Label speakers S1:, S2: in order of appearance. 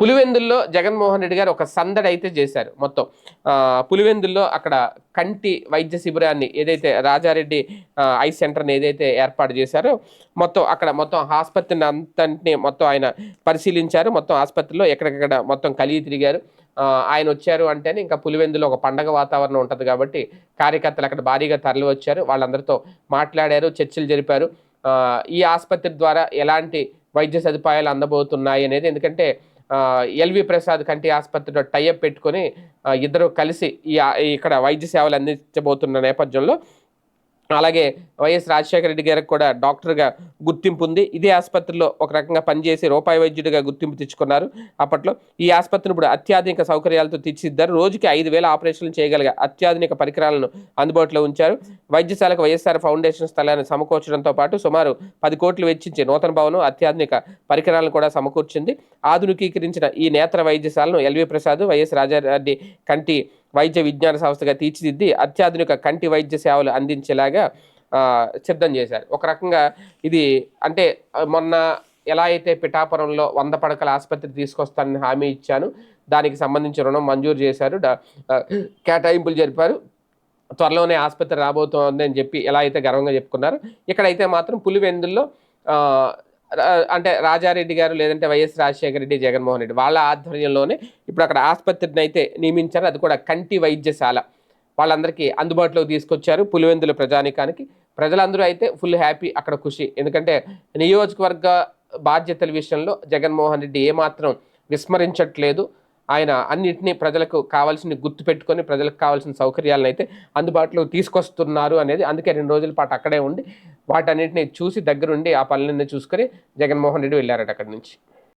S1: పులివెందుల్లో జగన్మోహన్ రెడ్డి గారు ఒక సందడి అయితే చేశారు మొత్తం. పులివెందుల్లో అక్కడ కంటి వైద్య శిబిరాన్ని ఏదైతే రాజారెడ్డి ఐ సెంటర్ని ఏదైతే ఏర్పాటు చేశారో మొత్తం అక్కడ మొత్తం ఆసుపత్రిని అంతటిని మొత్తం ఆయన పరిశీలించారు. మొత్తం ఆసుపత్రిలో ఎక్కడికక్కడ మొత్తం కలిగి తిరిగారు. ఆయన వచ్చారు అంటేనే ఇంకా పులివెందులో ఒక పండగ వాతావరణం ఉంటుంది కాబట్టి కార్యకర్తలు అక్కడ భారీగా తరలి వచ్చారు. వాళ్ళందరితో మాట్లాడారు చర్చలు జరిపారు. ఈ ఆసుపత్రి ద్వారా ఎలాంటి వైద్య సదుపాయాలు అందబోతున్నాయి అనేది ఎందుకంటే ఎల్వి ప్రసాద్ కంటి ఆసుపత్రిలో టైఅప్ పెట్టుకొని ఇద్దరు కలిసి ఈ ఇక్కడ వైద్య సేవలు అందించబోతున్న నేపథ్యంలో అలాగే వైఎస్ రాజశేఖర రెడ్డి గారికి కూడా డాక్టర్గా గుర్తింపు ఉంది. ఇదే ఆసుపత్రిలో ఒక రకంగా పనిచేసి రూపాయి వైద్యుడిగా గుర్తింపు తెచ్చుకున్నారు. అప్పట్లో ఈ ఆసుపత్రిని ఇప్పుడు అత్యాధునిక సౌకర్యాలతో తీర్చిద్దారు రోజుకి ఐదు వేల ఆపరేషన్లు చేయగలిగే అత్యాధునిక పరికరాలను అందుబాటులో ఉంచారు. వైద్యశాలకు వైఎస్ఆర్ ఫౌండేషన్ స్థలాన్ని సమకూర్చడంతో పాటు సుమారు పది కోట్లు వెచ్చించి నూతన భవనం అత్యాధునిక పరికరాలను కూడా సమకూర్చింది. ఆధునికీకరించిన ఈ నేత్ర వైద్యశాలను ఎల్వి ప్రసాద్ వైఎస్ రాజారెడ్డి కంటి వైద్య విజ్ఞాన సంస్థగా తీర్చిదిద్ది అత్యాధునిక కంటి వైద్య సేవలు అందించేలాగా సిద్ధం చేశారు. ఒక రకంగా ఇది అంటే మొన్న ఎలా అయితే పిఠాపురంలో వంద పడకల ఆసుపత్రి తీసుకొస్తానని హామీ ఇచ్చాను దానికి సంబంధించి రుణం మంజూరు చేశారు కేటాయింపులు జరిపారు. త్వరలోనే ఆసుపత్రి రాబోతోందని చెప్పి ఎలా అయితే గర్వంగా చెప్పుకున్నారు. ఇక్కడైతే మాత్రం పులివెందుల్లో అంటే రాజారెడ్డి గారు లేదంటే వైఎస్ రాజశేఖర రెడ్డి జగన్మోహన్ రెడ్డి వాళ్ళ ఆధ్వర్యంలోనే ఇప్పుడు అక్కడ ఆసుపత్రిని అయితే నియమించారు. అది కూడా కంటి వైద్యశాల. వాళ్ళందరికీ అందుబాటులోకి తీసుకొచ్చారు పులివెందుల ప్రజానికానికి. ప్రజలందరూ అయితే ఫుల్ హ్యాపీ అక్కడ ఖుషి. ఎందుకంటే నియోజకవర్గ బాధ్యతల విషయంలో జగన్మోహన్ రెడ్డి ఏమాత్రం విస్మరించట్లేదు. ఆయన అన్నింటినీ ప్రజలకు కావాల్సిన గుర్తు పెట్టుకొని ప్రజలకు కావాల్సిన సౌకర్యాలను అయితే అందుబాటులో తీసుకొస్తున్నారు అనేది అందుకే రెండు రోజుల పాటు అక్కడే ఉండి వాటన్నిటిని చూసి దగ్గరుండి ఆ పనులన్నీ చూసుకొని జగన్మోహన్ రెడ్డి వెళ్ళారట అక్కడి నుంచి.